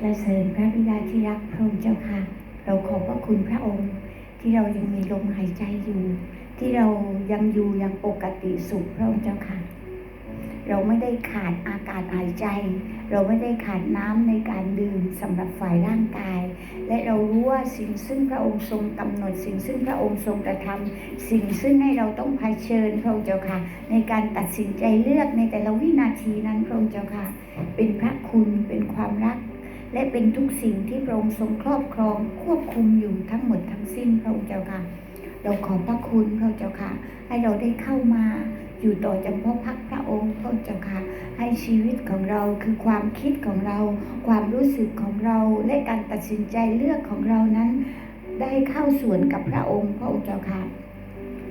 และเสริญพระบิดาที่รักพระองค์เจ้าค่ะ เราขอบพระคุณพระองค์ที่เรายังมีลมหายใจอยู่ ที่เรายังอยู่อย่างปกติสุขพระองค์เจ้าค่ะ เราไม่ได้ขาดอากาศหายใจ เราไม่ได้ขาดน้ำในการดื่มสำหรับฝ่ายร่างกาย และเรารู้ว่าสิ่งซึ่งพระองค์ทรงกำหนด สิ่งซึ่งพระองค์ทรงกระทำสิ่งซึ่งให้เราต้องเผชิญพระองค์เจ้าค่ะ ในการตัดสินใจเลือกในแต่ละวินาทีนั้นพระองค์เจ้าค่ะ เป็นพระคุณเป็นความรัก และเป็นทุกสิ่งที่พระองค์ทรงครอบครองควบคุมอยู่ทั้งหมดทั้งสิ้นพระองค์เจ้าค่ะ เราขอพระคุณพระองค์เจ้าค่ะ ให้เราได้เข้ามาอยู่ต่อจำพาะพักพระองค์พระองค์เจ้าค่ะ ให้ชีวิตของเราคือความคิดของเรา ความรู้สึกของเราและการตัดสินใจเลือกของเรานั้น ได้เข้าส่วนกับพระองค์พระองค์เจ้าค่ะ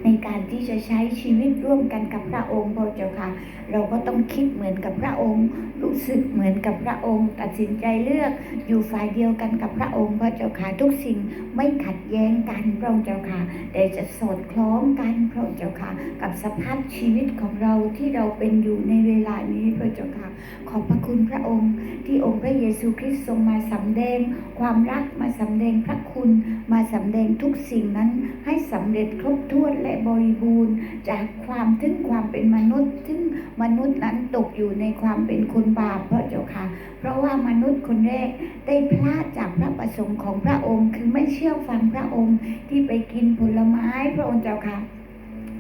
ในการที่จะใช้ชีวิตร่วมกันกับพระองค์พระเจ้าค่ะ เราก็ต้องคิดเหมือนกับพระองค์ รู้สึกเหมือนกับพระองค์ ตัดสินใจเลือกอยู่ฝ่ายเดียวกันกับพระองค์พระเจ้าค่ะทุกสิ่งไม่ขัดแย้งกันพระองค์เจ้าค่ะ แต่จะสอดคล้องกันพระเจ้าค่ะ กับสภาพชีวิตของเราที่เราเป็นอยู่ในเวลานี้พระเจ้าค่ะ ขอบพระคุณพระองค์ ที่องค์พระเยซูคริสต์ทรงมาสำแดง ความรักมาสำแดงพระคุณมาสำแดงทุกสิ่งนั้นให้สำเร็จครบถ้วนและบริบูรณ์ จากความถึงความเป็นมนุษย์ทึ่งมนุษย์นั้นตกอยู่ในความเป็นคนบาปพระเจ้าค่ะ เพราะว่ามนุษย์คนแรกได้พลาดจากพระประสงค์ของพระองค์ คือไม่เชื่อฟังพระองค์ที่ไปกินผลไม้พระองค์เจ้าค่ะ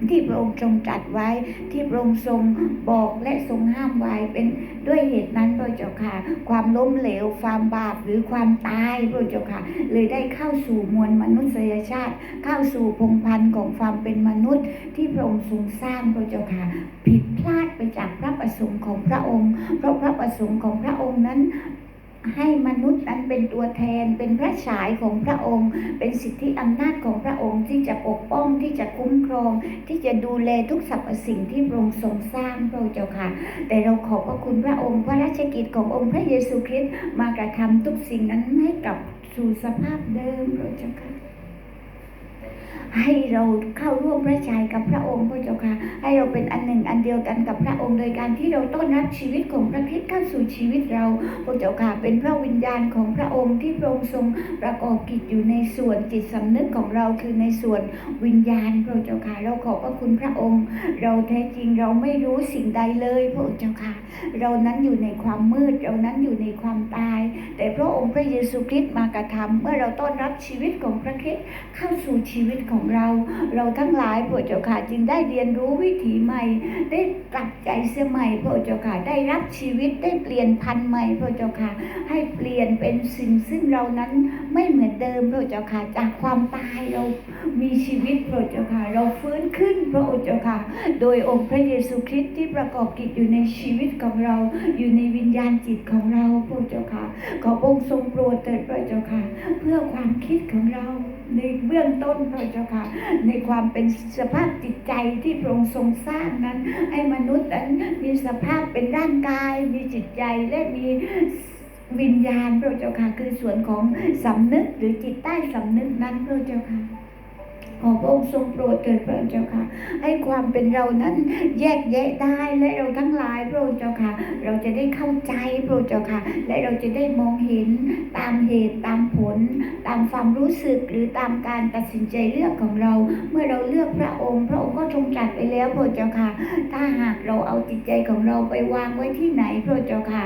ที่พระองค์ทรงจัดไว้ที่พระองค์ทรงบอกและทรงห้ามไว้เป็นด้วยเหตุนั้นพระเจ้าค่ะ ความล้มเหลวความบาปหรือความตายพระเจ้าค่ะ เลยได้เข้าสู่มวลมนุษยชาติ เข้าสู่พงพันธ์ของความเป็นมนุษย์ ที่พระองค์ทรงสร้างพระเจ้าค่ะ ผิดพลาดไปจากพระประสงค์ของพระองค์ เพราะพระประสงค์ของพระองค์นั้น ให้มนุษย์นั้นเป็นตัวแทนเป็นพระฉายของพระองค์ เป็นสิทธิอำนาจของพระองค์ที่จะปกป้องที่จะคุ้มครอง ที่จะดูแลทุกสรรพสิ่งที่พระองค์ทรงสร้างพระเจ้าค่ะ แต่เราขอบพระคุณพระองค์พระราชกิจขององค์พระเยซูคริสต์มากระทำทุกสิ่งนั้นให้กลับสู่สภาพเดิมพระเจ้าค่ะ ให้เราเข้าร่วมพระชัยกับพระองค์พระเจ้าค่ะ ให้เราเป็นอันหนึ่งอันเดียวกันกับพระองค์โดยการที่เราต้อนรับชีวิตของพระคริสต์เข้าสู่ชีวิตเราพระเจ้าค่ะเป็นพระวิญญาณของพระองค์ที่พระองค์ทรงประกอบกิจอยู่ในส่วนจิตสำนึกของเราคือในส่วนวิญญาณพระเจ้าค่ะเราขอบพระคุณพระองค์ เราแท้จริงเราไม่รู้สิ่งใดเลยพระเจ้าค่ะ เรานั้นอยู่ในความมืดเรานั้นอยู่ในความตาย แต่พระองค์พระเยซูคริสต์มากระทำเมื่อเราต้อนรับชีวิตของพระคริสต์เข้าสู่ชีวิตของเรา เราทั้งหลายพระเจ้าค่ะจึงได้เรียนรู้วิถีใหม่ ได้กลับใจเสียใหม่พระเจ้าค่ะได้รับชีวิตได้เปลี่ยนพันธุ์ใหม่พระเจ้าค่ะให้เปลี่ยนเป็นสิ่งซึ่งเรานั้นไม่เหมือนเดิมพระเจ้าค่ะจากความตายเรามีชีวิตพระเจ้าค่ะเราฟื้นขึ้นพระเจ้าค่ะโดยองค์พระเยซูคริสต์ที่ประกอบกิจอยู่ในชีวิตของเรา อยู่ในวิญญาณจิตของเราพระเจ้าค่ะขอองค์ทรงโปรดเถิดพระเจ้าค่ะ เพื่อความคิดของเรา ในเบื้องต้นพระเจ้าค่ะ ในความเป็นสภาพจิตใจที่พระองค์ทรงสร้างนั้น ให้มนุษย์นั้นมีสภาพเป็นร่างกาย มีจิตใจและมีวิญญาณพระเจ้าค่ะคือส่วนของสำนึกหรือจิตใต้สำนึกนั้นพระเจ้าค่ะ อพระองค์ทรงโปรดเถิดพระเจ้าค่ะ ให้ความเป็นเรานั้นแยกแยะได้และเราทั้งหลายพระองค์เจ้าค่ะ เราจะได้เข้าใจพระองค์เจ้าค่ะ และเราจะได้มองเห็นตามเหตุตามผล ตามความรู้สึกหรือตามการตัดสินใจเลือกของเรา เมื่อเราเลือกพระองค์ พระองค์ก็ทรงจัดไปแล้วพระเจ้าค่ะ ถ้าหากเราเอาจิตใจของเราไปวางไว้ที่ไหนพระเจ้าค่ะ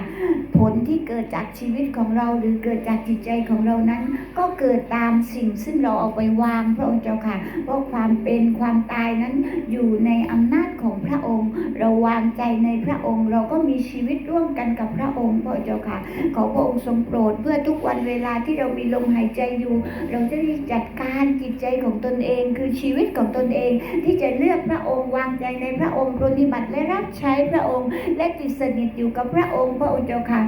ผลที่เกิดจากชีวิตของเราหรือเกิดจากจิตใจของเรานั้น ก็เกิดตามสิ่งซึ่งเราเอาไปวางพระองค์เจ้าค่ะเพราะความเป็นความตายนั้นอยู่ในอำนาจของพระองค์ เราวางใจในพระองค์ เราก็มีชีวิตร่วมกันกับพระองค์พระเจ้าค่ะ ขอพระองค์ทรงโปรดเพื่อทุกวันเวลาที่เรามีลมหายใจอยู่ เราจะได้จัดการจิตใจของตนเอง คือชีวิตของตนเอง ที่จะเลือกพระองค์วางใจในพระองค์ปฏิบัติและรับใช้พระองค์ และติดสนิทอยู่กับพระองค์พระองค์เจ้าค่ะ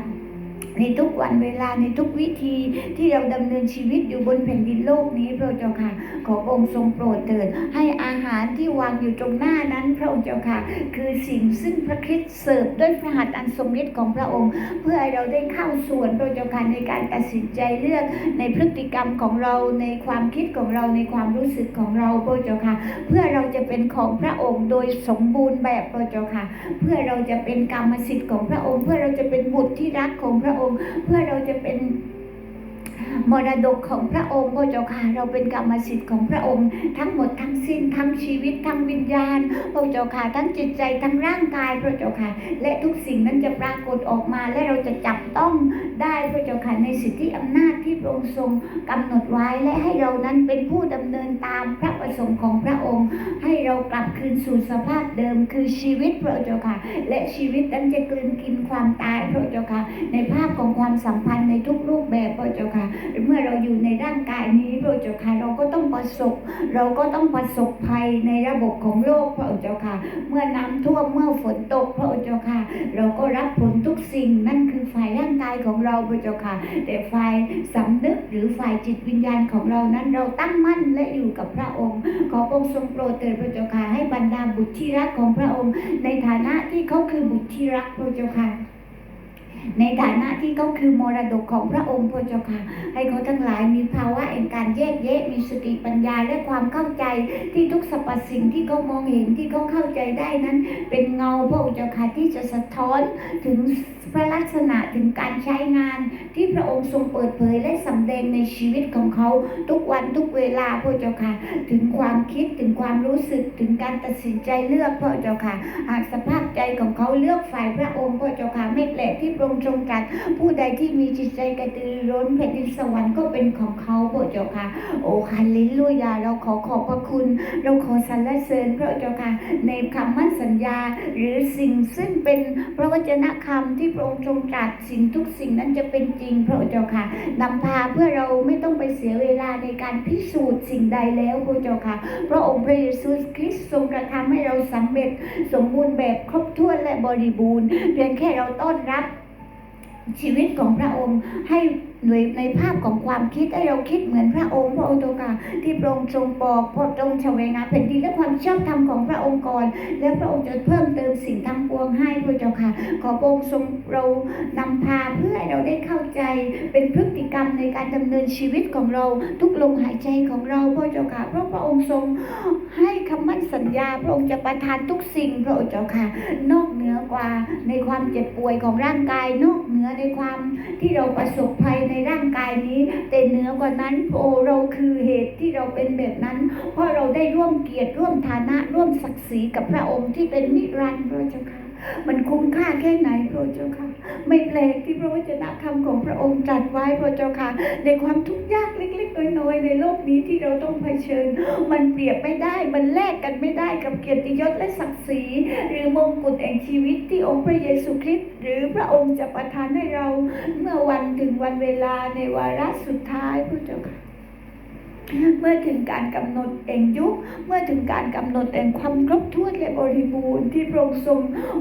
ในทุกวันเวลาในทุกวิธีที่เราดำเนินชีวิตอยู่บนแผ่นดินโลกนี้พระเจ้าค่ะ ขอองค์ทรงโปรดเถิดให้อาหารที่วางอยู่ตรงหน้านั้นพระองค์เจ้าค่ะ คือสิ่งซึ่งพระคริสต์เสิร์ฟด้วยพระหัตถ์อันทรงฤทธิ์ของพระองค์ เพื่อให้เราได้เข้าส่วนพระเจ้าค่ะในการตัดสินใจเลือกในพฤติกรรมของเราในความคิดของเราในความรู้สึกของเราพระเจ้าค่ะ เพื่อเราจะเป็นของพระองค์โดยสมบูรณ์แบบพระเจ้าค่ะ เพื่อเราจะเป็นกรรมสิทธิ์ของพระองค์ เพื่อเราจะเป็นบุตรที่รักของพระระองค์ เพื่อเราจะเป็น มรดกของพระองค์พระเจ้าค่ะเราเป็นกรรมสิทธิ์ของพระองค์ ทั้งหมดทั้งสิ้นทั้งชีวิตทั้งวิญญาณพระเจ้าค่ะทั้งจิตใจทั้งร่างกายพระเจ้าค่ะและทุกสิ่งนั้นจะปรากฏออกมาและเราจะจับต้องได้พระเจ้าค่ะในสิทธิอำนาจที่พระองค์ทรงกำหนดไว้และให้เรานั้นเป็นผู้ดำเนินตามพระประสงค์ของพระองค์ ให้เรากลับคืนสู่สภาพเดิมคือชีวิตพระเจ้าค่ะ และชีวิตนั้นจะกลืนกินความตายพระเจ้าค่ะในภาพของความสัมพันธ์ในทุกรูปแบบพระเจ้าค่ะเมื่อเราอยู่ในร่างกายนี้พระเจ้าค่ะเราก็ต้องประสบ เราก็ต้องประสบภัยในระบบของโลกพระเจ้าค่ะ เมื่อน้ำท่วมเมื่อฝนตกพระเจ้าค่ะ เราก็รับผลทุกสิ่งนั่นคือฝ่ายร่างกายของเราพระเจ้าค่ะ แต่ฝ่ายสำนึกหรือฝ่ายจิตวิญญาณของเรานั้นเราตั้งมั่นและอยู่กับพระองค์ ขอพระองค์ทรงโปรดเถิดพระเจ้าค่ะให้บรรดาบุตรที่รักของพระองค์ ในฐานะที่เขาคือบุตรที่รักพระเจ้าค่ะ ในฐานะที่เขาคือมรดกของพระองค์พระเจ้าค่ะ ให้เขาทั้งหลายมีภาวะแห่งการแยกแยะมีสติปัญญาและความเข้าใจที่ทุกสรรพสิ่งที่เขามองเห็นที่เขาเข้าใจได้นั้น เป็นเงาพระองค์เจ้าค่ะที่จะสะท้อนถึง พระลักษณะถึงการใช้งานที่พระองค์ทรงเปิดเผยและสำแดงในชีวิตของเขาทุกวันทุกเวลาพระเจ้าค่ะ ถึงความคิดถึงความรู้สึกถึงการตัดสินใจเลือกพระเจ้าค่ะ หากสภาพใจของเขาเลือกฝ่ายพระองค์พระเจ้าค่ะไม่แปลกที่พระองค์ทรงตรัสผู้ใดที่มีจิตใจกระตือรือร้นแผ่นดินสวรรค์ก็เป็นของเขาพระเจ้าค่ะ โอ้ฮาเลลูยาเราขอขอบพระคุณ เราขอสรรเสริญพระเจ้าค่ะ ในคำมั่นสัญญา หรือสิ่งซึ่งเป็นพระวจนะคำที่พระองค์ทรงตรัสสิ่งทุกสิ่งนั้นจะเป็นจริงพระเจ้าค่ะนำพาเพื่อเราไม่ต้องไปเสียเวลาในการพิสูจน์สิ่งใดแล้วพระเจ้าค่ะ พระองค์พระเยซูคริสต์ทรงกระทำให้เราสำเร็จสมบูรณ์แบบครบถ้วนและบริบูรณ์เพียงแค่เราต้อนรับ ชีวิตของพระองค์ให้ในในภาพของความคิดให้เราคิดเหมือนพระองค์พระองค์ตัวค่ะที่พระองค์ทรงบอกพระองค์แสวงาแผ่นดินและความชอบธรรมของพระองค์ก่อน และพระองค์จะเพิ่มเติมสิ่งทั้งปวงให้พระเจ้าค่ะ ขอพระองค์ทรงเรานำพาเพื่อให้เราได้เข้าใจเป็นพฤติกรรมในการดำเนินชีวิตของเรา ทุกลมหายใจของเราพระเจ้าค่ะเพราะพระองค์ทรงให้คำมั่นสัญญา พระองค์จะประทานทุกสิ่งพระเจ้าค่ะ นอกเหนือ ว่าในความเจ็บป่วยของร่างกายนอกเหนือในความที่เราประสบภัยในร่างกายนี้ แต่เหนือกว่านั้นโอ้เราคือเหตุที่เราเป็นแบบนั้น เพราะเราได้ร่วมเกียรติร่วมฐานะร่วมศักดิ์ศรีกับพระองค์ที่เป็นนิรันดร์พระเจ้าค่ะ มันคุ้มค่าแค่ไหนพระเจ้าค่ะ ไม่แปลกที่พระวจนะคำของพระองค์ตรัสไว้พระเจ้าค่ะ ในความทุกข์ยากเล็กๆน้อยๆในโลกนี้ที่เราต้องเผชิญ มันเปรียบไม่ได้ มันแลกกันไม่ได้กับเกียรติยศและศักดิ์ศรีหรือมงกุฎแห่งชีวิตที่องค์พระเยซูคริสต์หรือพระองค์จะประทานให้เราเมื่อวันถึงวันเวลาในวาระสุดท้ายพระเจ้าค่ะ เมื่อถึงการกำหนดแห่งยุค เมื่อถึงการกำหนดแห่งความครบถ้วนและบริบูรณ์ที่พระองค์ทรง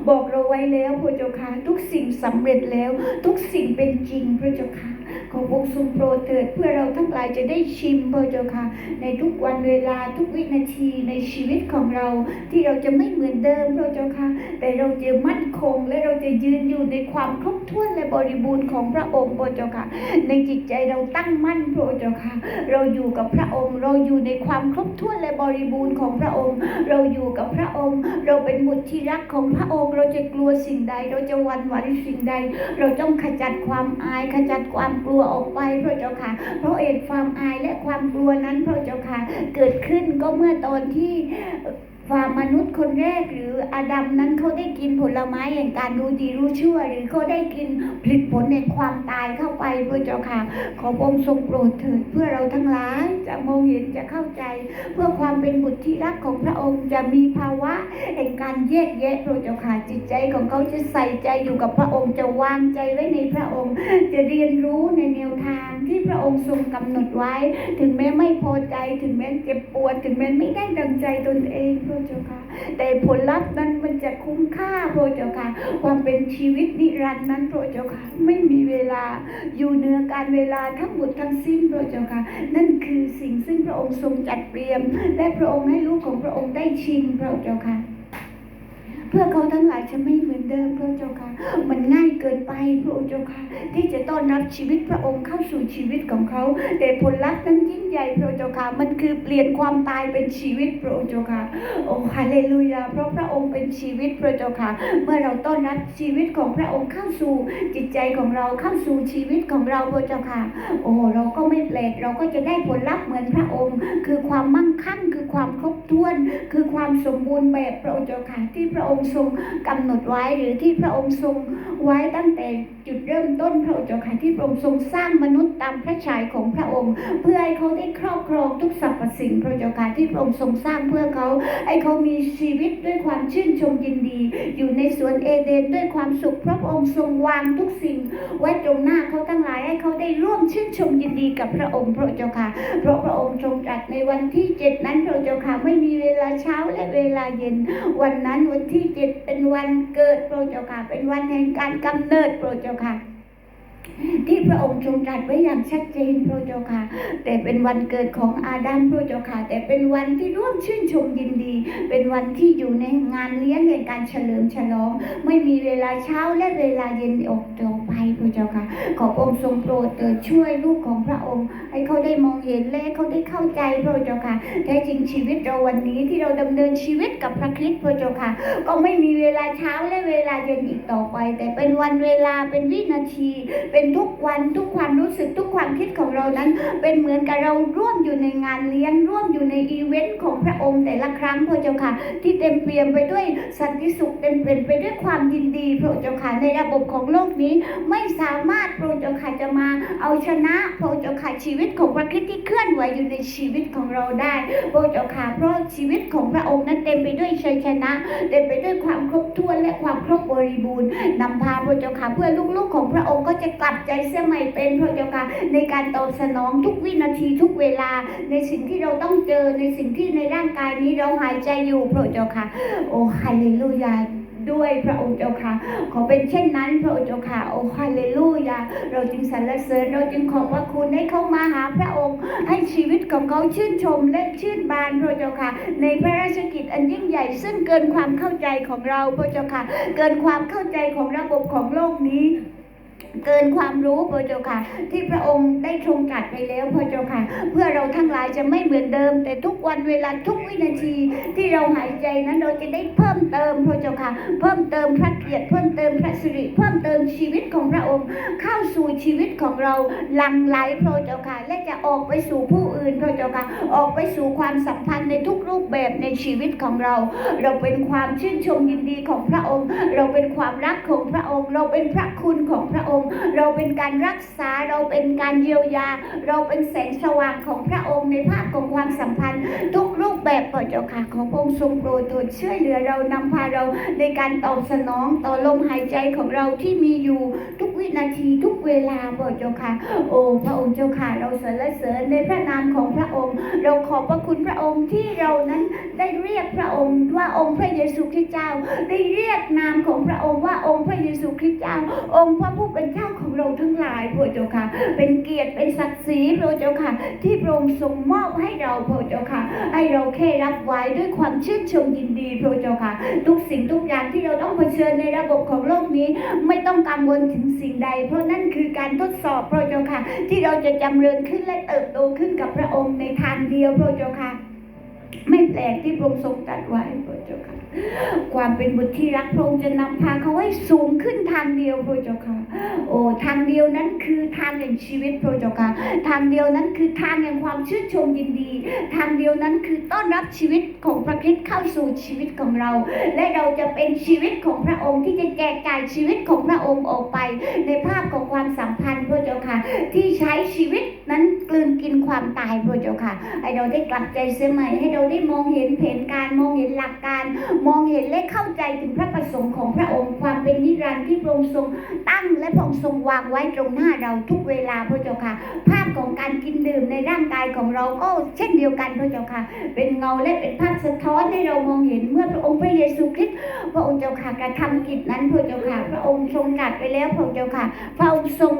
บอกเราไว้แล้วพระเจ้าค่ะทุกสิ่งสำเร็จแล้ว ทุกสิ่งเป็นจริงพระเจ้าค่ะ ขอพระองค์ทรงโปรดเถิดเพื่อเราทั้งหลายจะได้ชิมพระเจ้าค่ะ ในทุกวันเวลาทุกวินาทีในชีวิตของเรา ที่เราจะไม่เหมือนเดิมพระเจ้าค่ะ แต่เราจะมั่นคงและเราจะยืนอยู่ในความครบถ้วนและบริบูรณ์ของพระองค์พระเจ้าค่ะ ในจิตใจเราตั้งมั่นพระเจ้าค่ะ เราอยู่กับพระองค์ เราอยู่ในความครบถ้วนและบริบูรณ์ของพระองค์ เราอยู่กับพระองค์ เราเป็นบุตรที่รักของพระองค์ เราจะกลัวสิ่งใด เราจะหวั่นไหวสิ่งใด เราต้องขจัดความอายขจัดความกลัวออกไปพระเจ้าค่ะ เพราะเอกความอายและความกลัวนั้นพระเจ้าค่ะ เกิดขึ้นก็เมื่อตอนที่ ความมนุษย์คนแรกหรืออาดัมนั้นเขาได้กินผลไม้แห่งการรู้ดีรู้ชั่ว หรือเขาได้กินผลิตผลแห่งความตายเข้าไปพระเจ้าค่ะ ขอพระองค์ทรงโปรดเถิดเพื่อเราทั้งหลายจะมองเห็นจะเข้าใจ เพื่อความเป็นบุตรที่รักของพระองค์จะมีภาวะแห่งการแยกแยะพระเจ้าค่ะจิตใจของเขาจะใส่ใจอยู่กับพระองค์จะวางใจไว้ในพระองค์ จะเรียนรู้ในแนวทาง ที่พระองค์ทรงกำหนดไว้ ถึงแม้ไม่พอใจ ถึงแม้เจ็บปวด ถึงแม้ไม่ได้ดังใจตนเองพระเจ้าค่ะ แต่ผลลัพธ์นั้นมันจะคุ้มค่าพระเจ้าค่ะ ความเป็นชีวิตนิรันดร์นั้นพระเจ้าค่ะ ไม่มีเวลาอยู่เหนือการเวลาทั้งหมดทั้งสิ้นพระเจ้าค่ะ นั่นคือสิ่งซึ่งพระองค์ทรงจัดเตรียม และพระองค์ให้ลูกของพระองค์ได้ชิมพระเจ้าค่ะ เพื่อเขาทั้งหลายจะไม่เหมือน เดิมพระเจ้าค่ะ มันง่ายเกินไปพระอเจ้าค่ะ ที่จะต้อนรับชีวิตพระองค์เข้าสู่ชีวิตของเขา แต่ผลลัพธ์นั้นยิ่งใหญ่พระอเจ้าค่ะ มันคือเปลี่ยนความตายเป็นชีวิตพระอเจ้าค่ะ โอ้ฮาเลลูยา เพราะพระองค์เป็นชีวิตพระเจ้าค่ะ เมื่อเราต้อนรับชีวิตของพระองค์เข้าสู่จิตใจของเราเข้าสู่ชีวิตของเราพระเจ้าค่ะ โอ้เราก็ไม่แปลกเราก็จะได้ผลลัพธ์เหมือนพระองค์ คือความมั่งคั่งคือความครบถ้วน คือความสมบูรณ์แบบพระอเจ้าค่ะที่พระองค์ทรงกำหนดไว้หรือที่พระองค์ทรงไว้ตั้งแต่จุดเริ่มต้นพระองค์เจ้าค่ะที่พระองค์ทรงสร้างมนุษย์ตามพระฉายของพระองค์ เพื่อให้เขาได้ครอบครองทุกสรรพสิ่งพระเจ้าค่ะที่พระองค์ทรงสร้างเพื่อเขาให้เขามีชีวิตด้วยความชื่นชมยินดี อยู่ในสวนเอเดนด้วยความสุขพระพระองค์ทรงวางทุกสิ่ง ไว้ตรงหน้าเขาทั้งหลายให้เขาได้ร่วมชื่นชมยินดีกับพระองค์พระเจ้าค่ะเพราะพระองค์ทรงตรัสในวันที่เจ็ดนั้นพระเจ้าค่ะไม่มีเวลาเช้าและเวลาเย็น วันนั้นวันที่เจ็ดเป็นวันเกิดโปรดเจ้าค่ะเป็นวันแห่งการกำเนิดโปรดเจ้าค่ะที่พระองค์ทรงตรัสไว้อย่างชัดเจนพระเจ้าค่ะ แต่เป็นวันเกิดของอาดัมพระเจ้าค่ะ แต่เป็นวันที่ร่วมชื่นชมยินดี เป็นวันที่อยู่ในงานเลี้ยงในการเฉลิมฉลอง ไม่มีเวลาเช้าและเวลาเย็นออกต่อไป พระเจ้าค่ะ ขอพระองค์ทรงโปรดเถิดช่วยลูกของพระองค์ ให้เขาได้มองเห็นและเขาได้เข้าใจพระเจ้าค่ะแท้จริงชีวิตเราวันนี้ที่เราดำเนินชีวิตกับพระคริสต์พระเจ้าค่ะ ก็ไม่มีเวลาเช้าและเวลาเย็นอีกต่อไป แต่เป็นวันเวลาเป็นวินาที เป็นทุกวันทุกความรู้สึกทุกความคิดของเรานั้น เป็นเหมือนกับเราร่วมอยู่ในงานเลี้ยงร่วมอยู่ในอีเวนต์ของพระองค์แต่ละครั้งพระเจ้าค่ะ ที่เต็มเปี่ยมไปด้วยสันติสุขเต็มเปี่ยมไปด้วยความยินดีพระเจ้าค่ะในระบบของโลกนี้ไม่สามารถพระเจ้าค่ะจะมาเอาชนะพระเจ้าค่ะชีวิตของพระคริสต์ที่เคลื่อนไหวอยู่ในชีวิตของเราได้พระเจ้าค่ะเพราะชีวิตของพระองค์นั้นเต็มไปด้วยชัยชนะ เต็มไปด้วยความครบถ้วนและความครบบริบูรณ์นำพาพระเจ้าค่ะเพื่อลูกๆของพระองค์ก็จะกลับใจเสียใหม่เป็นพระเจ้าค่ะในการตอบสนองทุกวินาทีทุกเวลา ในสิ่งที่เราต้องเจอในสิ่งที่ในร่างกายนี้เราหายใจอยู่พระเจ้าค่ะโอ้ฮาเลลูยา ด้วยพระองค์เจ้าค่ะ ขอเป็นเช่นนั้นพระองค์เจ้าค่ะโอ้ฮาเลลูยา เราจึงสรรเสริญเราจึงขอบพระคุณให้เข้ามาหาพระองค์ ให้ชีวิตของเขาชื่นชมและชื่นบานพระเจ้าค่ะ ในพระราชกิจอันยิ่งใหญ่ซึ่งเกินความเข้าใจของเราพระเจ้าค่ะ เกินความเข้าใจของระบบของโลกนี้ เกินความรู้พระเจ้าค่ะ ที่พระองค์ได้ทรงตรัสไปแล้วพระเจ้าค่ะ เพื่อเราทั้งหลายจะไม่เหมือนเดิม แต่ทุกวันเวลาทุกวินาทีที่เราหายใจนั้นเราจะได้เพิ่มเติมพระเจ้าค่ะ เพิ่มเติมพระเกียรติเพิ่มเติมพระสิริ เพิ่มเติมชีวิตของพระองค์ เข้าสู่ชีวิตของเราหลั่งไหลพระเจ้าค่ะ และจะออกไปสู่ผู้อื่นพระเจ้าค่ะ ออกไปสู่ความสัมพันธ์ในทุกรูปแบบในชีวิตของเรา เราเป็นความชื่นชมยินดีของพระองค์ เราเป็นความรักของพระองค์ เราเป็นพระคุณของพระองค์เราเป็นการรักษาเราเป็นการเยียวยา เราเป็นแสงสว่างของพระองค์ในภาคของความสัมพันธ์ ทุกรูปแบบพระเจ้าค่ะขอพระองค์ทรงโปรดโปรดช่วยเหลือเรานำพาเราในการตอบสนองต่อลมหายใจของเราที่มีอยู่ทุกวินาทีทุกเวลาพระเจ้าค่ะ โอ้พระองค์เจ้าค่ะเราสรรเสริญในพระนามของพระองค์ เราขอบพระคุณพระองค์ที่เรานั้นได้เรียกพระองค์ว่าองค์พระเยซูคริสต์เจ้า ได้เรียกนามของพระองค์ว่าองค์พระเยซูคริสต์เจ้า องค์พระผู้เป็นเจ้าของเราทั้งหลายพระเจ้าค่ะ เป็นเกียรติเป็นศักดิ์ศรีพระเจ้าค่ะ ที่พระองค์ทรงมอบให้เราพระเจ้าค่ะให้เราแค่รับไว้ด้วยความชื่นชมยินดีพระเจ้าค่ะ ทุกสิ่งทุกอย่างที่เราต้องเผชิญในระบบของโลกนี้ ไม่ต้องกังวลถึงสิ่งใด เพราะนั่นคือการทดสอบพระเจ้าค่ะ ที่เราจะจำเริญขึ้นและเติบโตขึ้นกับพระองค์ในทางเดียวพระเจ้าค่ะไม่แปลกที่พระองค์ทรงตรัสไว้พระเจ้าค่ะ ความเป็นบุตรที่รักพระองค์จะนำพาเขาให้สูงขึ้นทางเดียวพระเจ้าค่ะ โอ้ทางเดียวนั้นคือทางแห่งชีวิตพระเจ้าค่ะทางเดียวนั้นคือทางแห่งความชื่นชมยินดี ทางเดียวนั้นคือต้อนรับชีวิตของพระคริสต์เข้าสู่ชีวิตของเรา และเราจะเป็นชีวิตของพระองค์ที่จะแจกจ่ายชีวิตของพระองค์ออกไป ในภาพของความสัมพันธ์พระเจ้าค่ะที่ใช้ชีวิตนั้นกลืนกินความตายพระเจ้าค่ะ ให้เราได้กลับใจเสียใหม่ ให้เราได้มองเห็นแผนการมองเห็นหลักการ มองเห็นและเข้าใจถึงพระประสงค์ของพระองค์ความเป็นนิรันดร์ที่พระองค์ทรงตั้งและพระองค์ทรงวางไว้ตรงหน้าเราทุกเวลาพระเจ้าค่ะ ภาพของการกินดื่มในร่างกายของเราก็เช่นเดียวกันพระเจ้าค่ะ เป็นเงาและเป็นภาพสะท้อนให้เรามองเห็นเมื่อพระองค์พระเยซูคริสต์พระองค์เจ้าค่ะกระทำกิจนั้นพระเจ้าค่ะ พระองค์ทรงตรัสไปแล้วพระเจ้าค่ะ พระองค์ทรง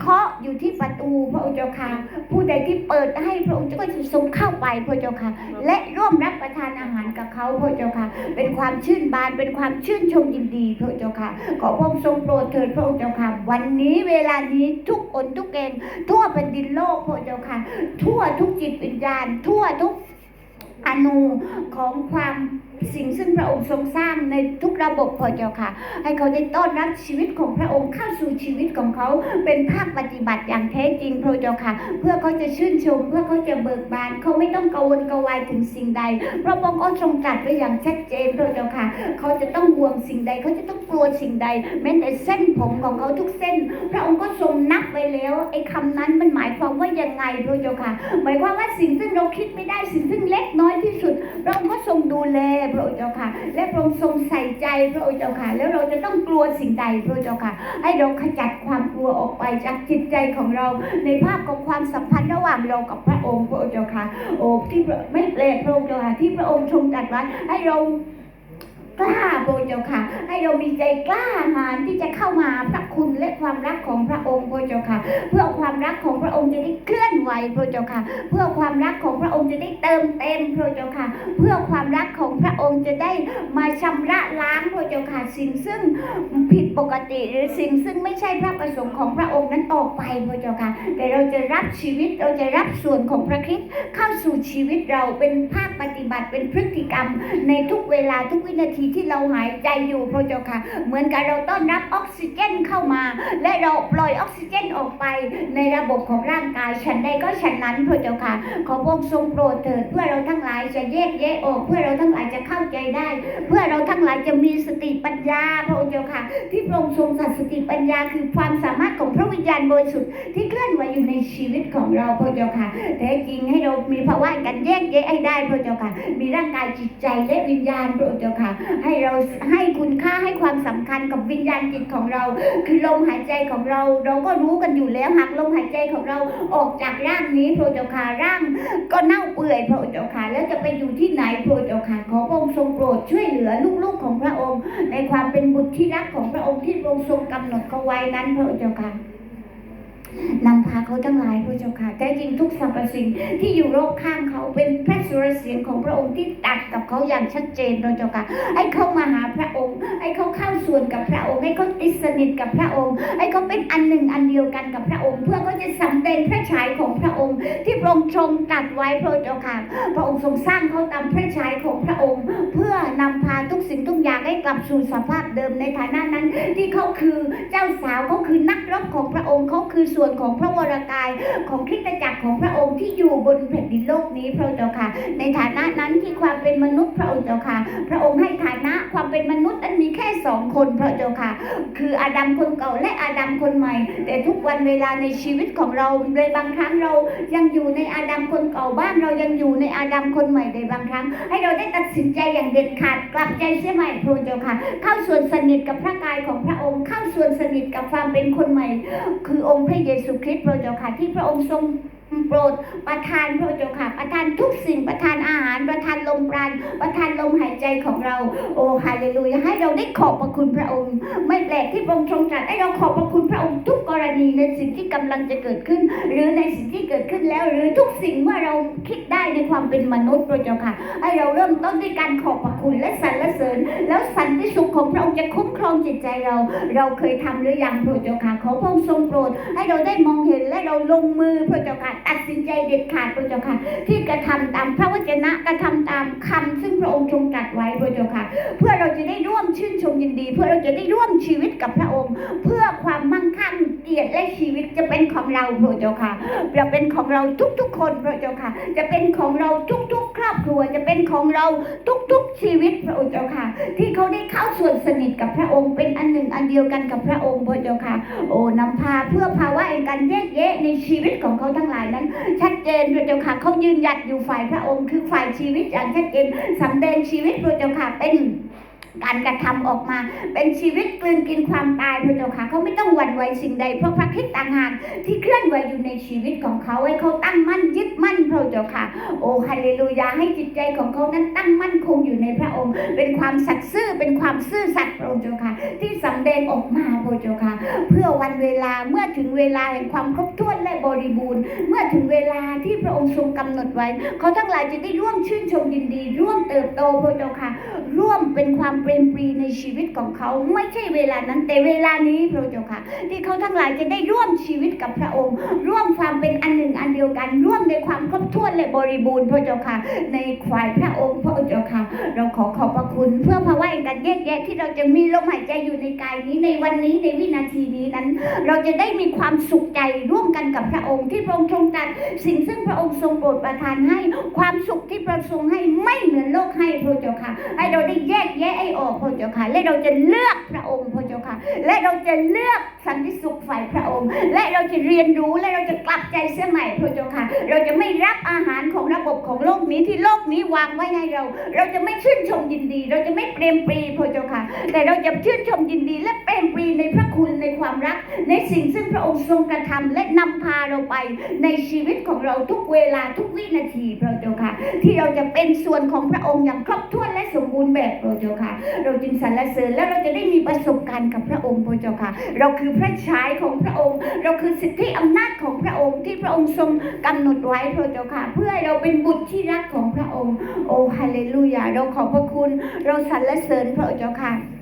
เคาะอยู่ที่ประตูพระองค์เจ้าค่ะ ผู้ใดที่เปิดให้พระองค์ก็จะทรงเข้าไปพระเจ้าค่ะ และร่วมรับประทานอาหารกับเขาพระเจ้าค่ะ เป็นความชื่นบานเป็นความชื่นชมยินดีพระเจ้าค่ะ ขอพระองค์ทรงโปรดเถิดพระองค์เจ้าค่ะ วันนี้เวลานี้ทุกคนทุกเกณฑ์ทั่วแผ่นดินโลกพระเจ้าค่ะ ทั่วทุกจิตวิญญาณ ทั่วทุกอนูของความ สิ่งซึ่งพระองค์ทรงสร้างในทุกระบบพระเจ้าค่ะ ให้เขาได้ต้อนรับชีวิตของพระองค์เข้าสู่ชีวิตของเขาเป็นภาคปฏิบัติอย่างแท้จริงพระเจ้าค่ะ เพื่อเขาจะชื่นชม เพื่อเขาจะเบิกบานเขาไม่ต้องกังวลกระวายถึงสิ่งใด พระองค์ก็ทรงตรัสไว้อย่างชัดเจนพระเจ้าค่ะ เขาจะต้องห่วงสิ่งใด เขาจะต้องกลัวสิ่งใด แม้แต่เส้นผมของเขาทุกเส้น พระองค์ก็ทรงนับไว้แล้วไอ้คำนั้นมันหมายความว่ายังไงพระเจ้าค่ะ หมายความว่าสิ่งซึ่งเราคิดไม่ได้สิ่งซึ่งเล็กน้อยที่สุด พระองค์ก็ทรงดูแลพระองค์เจ้าค่ะ และพระองค์ทรงใส่ใจพระองค์เจ้าค่ะ แล้วเราจะต้องกลัวสิ่งใดพระองค์เจ้าค่ะ ให้เราขจัดความกลัวออกไปจากจิตใจของเรา ในภาพของความสัมพันธ์ระหว่างเรากับพระองค์พระองค์เจ้าค่ะ โอ้ที่ไม่แปลกพระองค์เจ้าค่ะที่พระองค์ทรงตรัสไว้ให้เรา กล้าพระเจ้าค่ะ ให้เรามีใจกล้าหาญที่จะเข้ามาพระคุณและความรักของพระองค์พระเจ้าค่ะ เพื่อความรักของพระองค์จะได้เคลื่อนไหวพระเจ้าค่ะ เพื่อความรักของพระองค์จะได้เติมเต็มพระเจ้าค่ะ เพื่อความรักของพระองค์จะได้มาชำระล้างพระเจ้าค่ะสิ่งซึ่งผิดปกติหรือสิ่งซึ่งไม่ใช่พระประสงค์ของพระองค์นั้นออกไปพระเจ้าค่ะแต่เราจะรับชีวิตเราจะรับส่วนของพระคริสต์เข้าสู่ชีวิตเราเป็นภาคปฏิบัติเป็นพฤติกรรมในทุกเวลาทุกวินาทีที่เราหายใจอยู่พระเจ้าค่ะ เหมือนกับเราต้อนรับออกซิเจนเข้ามา และเราปล่อยออกซิเจนออกไป ในระบบของร่างกายฉันใดก็ฉันนั้นพระเจ้าค่ะ ขอพระองค์ทรงโปรดเถิดเพื่อเราทั้งหลายจะแยกแยะออกเพื่อเราทั้งหลายจะเข้าใจได้ เพื่อเราทั้งหลายจะมีสติปัญญาพระองค์เจ้าค่ะ ที่พระองค์ทรงสัตสติปัญญาคือความสามารถของพระวิญญาณบริสุทธิ์ที่เคลื่อนไหวอยู่ในชีวิตของเราพระเจ้าค่ะแท้จริงให้เรามีภาวะการแยกแยะให้ได้พระเจ้าค่ะ มีร่างกายจิตใจและวิญญาณพระเจ้าค่ะให้เราให้คุณค่าให้ความสำคัญกับวิญญาณจิตของเรา คือลมหายใจของเรา เราก็รู้กันอยู่แล้วหากลมหายใจของเราออกจากร่างนี้พระเจ้าค่ะร่างก็เน่าเปื่อยพระเจ้าค่ะแล้วจะไปอยู่ที่ไหนพระเจ้าค่ะขอพระองค์ทรงโปรดช่วยเหลือลูกๆของพระองค์ ในความเป็นบุตรที่รักของพระองค์ที่พระองค์ทรงกำหนดเขาไว้นั้นพระเจ้าค่ะ นำพาเขาทั้งหลายพระเจ้าค่ะแต่จริงทุกสรรพสิ่งที่อยู่รอบข้างเขาเป็นพระสุรเสียงของพระองค์ที่ตัดกับเขาอย่างชัดเจนพระเจ้าค่ะให้เขามาหาพระองค์ ให้เขาเข้าส่วนกับพระองค์ ให้เขาติดสนิทกับพระองค์ ให้เขาเป็นอันหนึ่งอันเดียวกันกับพระองค์ เพื่อเขาจะสำเร็จพระฉายของพระองค์ ที่พระองค์ทรงตัดไว้พระเจ้าค่ะพระองค์ทรงสร้างเขาตามพระฉายของพระองค์ เพื่อนำพาทุกสิ่งทุกอย่างให้กลับสู่สภาพเดิมในฐานะนั้น ที่เขาคือเจ้าสาวเขาคือนักรบของพระองค์เขาคือส่วนของพระวรากายของคริสตจักรของพระองค์ที่อยู่บนแผ่นดินโลกนี้พระเจ้าค่ะ ในฐานะนั้นที่ความเป็นมนุษย์พระองค์เจ้าค่ะ พระองค์ให้ฐานะค เป็นมนุษย์นั้นมีแค่สองคนพระเจ้าค่ะ คืออาดัมคนเก่าและอาดัมคนใหม่ แต่ทุกวันเวลาในชีวิตของเราโดยบางครั้งเรายังอยู่ในอาดัมคนเก่าบ้างเรายังอยู่ในอาดัมคนใหม่ในบางครั้ง ให้เราได้ตัดสินใจอย่างเด็ดขาดกลับใจเสียใหม่พระเจ้าค่ะ เข้าส่วนสนิทกับพระกายของพระองค์ เข้าส่วนสนิทกับความเป็นคนใหม่ คือองค์พระเยซูคริสต์พระเจ้าค่ะที่พระองค์ทรง โปรดประทานพระเจ้าค่ะประทานทุกสิ่งประทานอาหารประทานลมปราณประทานลมหายใจของเรา โอ้ฮาเลลูยาให้เราได้ขอบพระคุณพระองค์ ไม่แปลกที่พระองค์ทรงตรัสให้เราขอบพระคุณพระองค์ทุกกรณีในสิ่งที่กำลังจะเกิดขึ้น หรือในสิ่งที่เกิดขึ้นแล้ว หรือทุกสิ่งเมื่อเราคิดได้ในความเป็นมนุษย์พระเจ้าค่ะให้เราเริ่มต้นด้วยการขอบพระ คุณและสรรเสริญ แล้วสันติสุขของพระองค์จะคุ้มครองจิตใจเรา เราเคยทำหรือยังพระเจ้าค่ะขอพระองค์ทรงโปรด ให้เราได้มองเห็นและเราลงมือพระเจ้าค่ะตัดสินใจเด็ดขาดพระเจ้าค่ะที่กระทำตามพระวจนะกระทำตามคำซึ่งพระองค์ทรงตรัสไว้พระเจ้าค่ะ เพื่อเราจะได้ร่วมชื่นชมยินดี เพื่อเราจะได้ร่วมชีวิตกับพระองค์ เพื่อความมั่งคั่งเกียรติและชีวิตจะเป็นของเราพระเจ้าค่ะจะเป็นของเราทุกๆ คนพระเจ้าค่ะ จะเป็นของเราทุกๆ รอบครัวจะเป็นของเราทุกๆชีวิตพระเจ้าค่ะ ที่เขาได้เข้าส่วนสนิทกับพระองค์เป็นอันหนึ่งอันเดียวกันกับพระองค์พระเจ้าค่ะ โอ้นำพาเพื่อภาวะแห่งการแยกแยะในชีวิตของเขาทั้งหลายนั้น ชัดเจนพระเจ้าค่ะเขายืนหยัดอยู่ฝ่ายพระองค์คือฝ่ายชีวิตอย่างชัดเจนสำแดงชีวิตพระเจ้าค่ะเป็น การกระทำออกมา เป็นชีวิตกลืนกินความตายพระเจ้าค่ะเขาไม่ต้องหวั่นไหวสิ่งใดเพราะพระคริสต์ต่างหากที่เคลื่อนไหวอยู่ในชีวิตของเขาให้เขาตั้งมั่นยึดมั่นพระเจ้าค่ะ โอ้ฮาเลลูยาให้จิตใจของเขานั้นตั้งมั่นคงอยู่ในพระองค์ เป็นความสัตย์ซื่อเป็นความซื่อสัตย์พระองค์เจ้าค่ะ ที่สำดงออกมาพระเจ้าค่ะ เพื่อวันเวลาเมื่อถึงเวลาแห่งความครบถ้วนและบริบูรณ์ เมื่อถึงเวลาที่พระองค์ทรงกำหนดไว้ เขาทั้งหลายจะได้ร่วมชื่นชมยินดี ร่วมเติบโตพระเจ้าค่ะ ร่วมเป็นความเปรมปรีในชีวิตของเขาไม่ใช่เวลานั้น แต่เวลานี้พระเจ้าค่ะ ที่เขาทั้งหลายจะได้ร่วมชีวิตกับพระองค์ ร่วมความเป็นอันหนึ่งอันเดียวกัน ร่วมในความครบถ้วนและบริบูรณ์พระเจ้าค่ะ ในควายพระองค์พระเจ้าค่ะ เราขอขอบพระคุณเพื่อภาวะแห่งการแยกแยะที่เราจะมีลมหายใจอยู่ในกายนี้ในวันนี้ในวินาทีนี้นั้น เราจะได้มีความสุขใจร่วมกันกับพระองค์ที่พระองค์ทรงตรัสสิ่งซึ่งพระองค์ทรงโปรดประทานให้ ความสุขที่พระทรงให้ไม่เหมือนโลกให้พระเจ้าค่ะ ให้เราได้แยกแยะไอ้ออกพระเจ้าค่ะ และเราจะเลือกพระองค์พระเจ้าค่ะ และเราจะเลือกสันติสุขฝ่ายพระองค์ และเราจะเรียนรู้และเราจะกลับใจเสียใหม่พระเจ้าค่ะ เราจะไม่รับอาหารของระบบของโลกนี้ที่โลกนี้วางไว้ให้เรา เราจะไม่ชื่นชมยินดี เราจะไม่เปรมปรีพระเจ้าค่ะ แต่เราจะชื่นชมยินดีและเปรมปรีในพระ ความรัก ในสิ่งซึ่งพระองค์ทรงกระทำและนำพาเราไปในชีวิตของเราทุกเวลาทุกวินาทีพระเจ้าค่ะ ที่เราจะเป็นส่วนของพระองค์อย่างครบถ้วนและสมบูรณ์แบบพระเจ้าค่ะ เราจึงสรรเสริญและเราจะได้มีประสบการณ์กับพระองค์พระเจ้าค่ะ เราคือพระชายของพระองค์ เราคือสิทธิอำนาจของพระองค์ที่พระองค์ทรงกำหนดไว้พระเจ้าค่ะ เพื่อให้เราเป็นบุตรที่รักของพระองค์ โอ้ฮาเลลูยาเราขอบพระคุณ เราสรรเสริญพระเจ้าค่ะ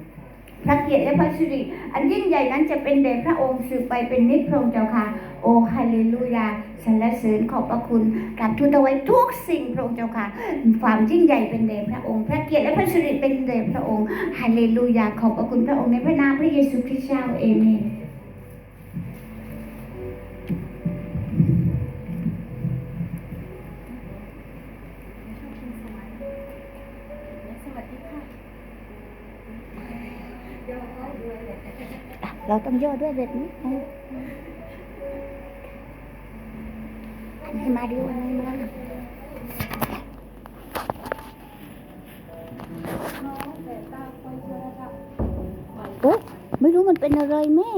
พระเกียรติและพระสิริ อันยิ่งใหญ่นั้นจะเป็นแด่พระองค์สืบไปเป็นนิจพระองเจ้าค่ะ โอ้ฮาเลลูยาสรรเสริญขอบพระคุณกับทูตไว้ทุกสิ่งพระองค์เจ้าค่ะ ความยิ่งใหญ่เป็นแด่พระองค์ พระเกียรติและพระสิริเป็นแด่พระองค์ฮาเลลูยาขอบพระคุณพระองค์ในพระนามพระเยซูคริสต์เจ้าเอเมน เราต้องย่อด้วยแบบนี้นะอันนี้มาดิวอันนี้มาโอ๊ยไม่รู้มันเป็นอะไรแม่